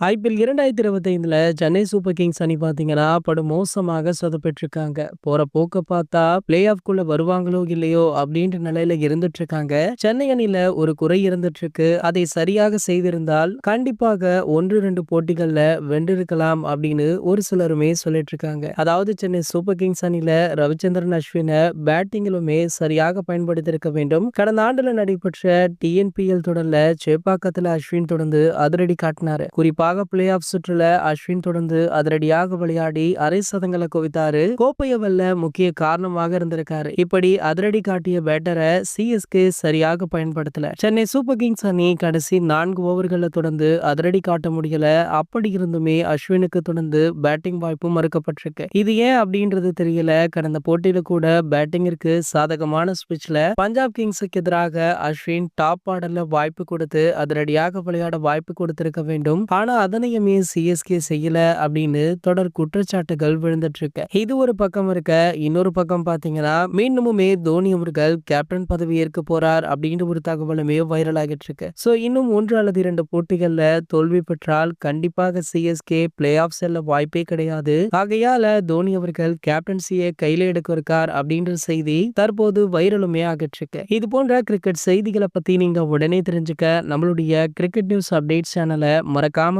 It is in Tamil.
ஐபிஎல் இரண்டாயிரத்தி இருபத்தைந்துல சென்னை சூப்பர் கிங்ஸ் அணி பார்த்தீங்கன்னா படு மோசமாக சொதப்பெற்றிருக்காங்க போற போக்க பார்த்தா பிளே ஆஃப்குள்ள வருவாங்களோ இல்லையோ அப்படின்ற நிலையில இருந்துட்டு இருக்காங்க சென்னை அணியில ஒரு குறை இருந்துட்டு இருக்கு அதை சரியாக செய்திருந்தால் கண்டிப்பாக ஒன்று ரெண்டு போட்டிகள்ல வென்றிருக்கலாம் அப்படின்னு ஒரு சிலருமே சொல்லிட்டு இருக்காங்க அதாவது சென்னை சூப்பர் கிங்ஸ் அணியில ரவிச்சந்திரன் அஸ்வினை பேட்டிங்கிலுமே சரியாக பயன்படுத்தியிருக்க வேண்டும். கடந்த ஆண்டுல நடைபெற்ற டிஎன்பிஎல் தொடர்ல சேப்பாக்கத்துல அஸ்வின் தொடர்ந்து அதிரடி காட்டினாரு. குறிப்பா சிறப்பாக பிளே ஆஃப் சுற்றுல அஸ்வின் தொடர்ந்து அதிரடியாக விளையாடி அரை சதங்களை குவித்தாரு. கோப்பையை வெல்ல முக்கிய காரணமாக இருந்திருக்காரு. இப்படி அதிரடி காட்டிய பேட்டரை சிஎஸ்கே சரியாக பயன்படுத்தல. சென்னை சூப்பர் கிங்ஸ் அணி கடைசி நான்கு ஓவர்களை தொடர்ந்து அதிரடி காட்ட முடியல. அப்படி இருந்துமே அஸ்வினுக்கு தொடர்ந்து பேட்டிங் வாய்ப்பும் மறுக்கப்பட்டிருக்கு. இது ஏன் அப்படின்றது தெரியல. கடந்த போட்டியில கூட பேட்டிங்கிற்கு சாதகமான ஸ்பிச்ல பஞ்சாப் கிங்ஸுக்கு எதிராக அஸ்வின் டாப் ஆர்டர்ல வாய்ப்பு கொடுத்து அதிரடியாக விளையாட வாய்ப்பு கொடுத்திருக்க வேண்டும். ஆனா அதனையுமே சிஎஸ்கே செய்யல அப்படின்னு தொடர் குற்றச்சாட்டுகள் விழுந்துட்டு இருக்கு இது ஒரு பக்கம் இருக்க இன்னொரு பக்கம் பாத்தீங்கன்னா மீண்டுமுமே தோனி அவர்கள் கேப்டன் பதவி ஏற்க போறார் அப்படின்ற ஒரு தகவலுமே வைரல் ஆகிட்டு இருக்கு சோ இன்னும் ஒன்று அல்லது இரண்டு போட்டிகள்ல தோல்வி பெற்றால் கண்டிப்பாக சிஎஸ்கே பிளே ஆஃப் செல்ல வாய்ப்பே கிடையாது. ஆகையால தோனி அவர்கள் கேப்டன்சியை கையில எடுக்க இருக்கார் அப்படின்ற செய்தி தற்போது வைரலுமே ஆகிட்டு இருக்கு இது போன்ற கிரிக்கெட் செய்திகளை பத்தி நீங்க உடனே தெரிஞ்சுக்க நம்மளுடைய கிரிக்கெட் நியூஸ் அப்டேட் சேனலை மறக்காம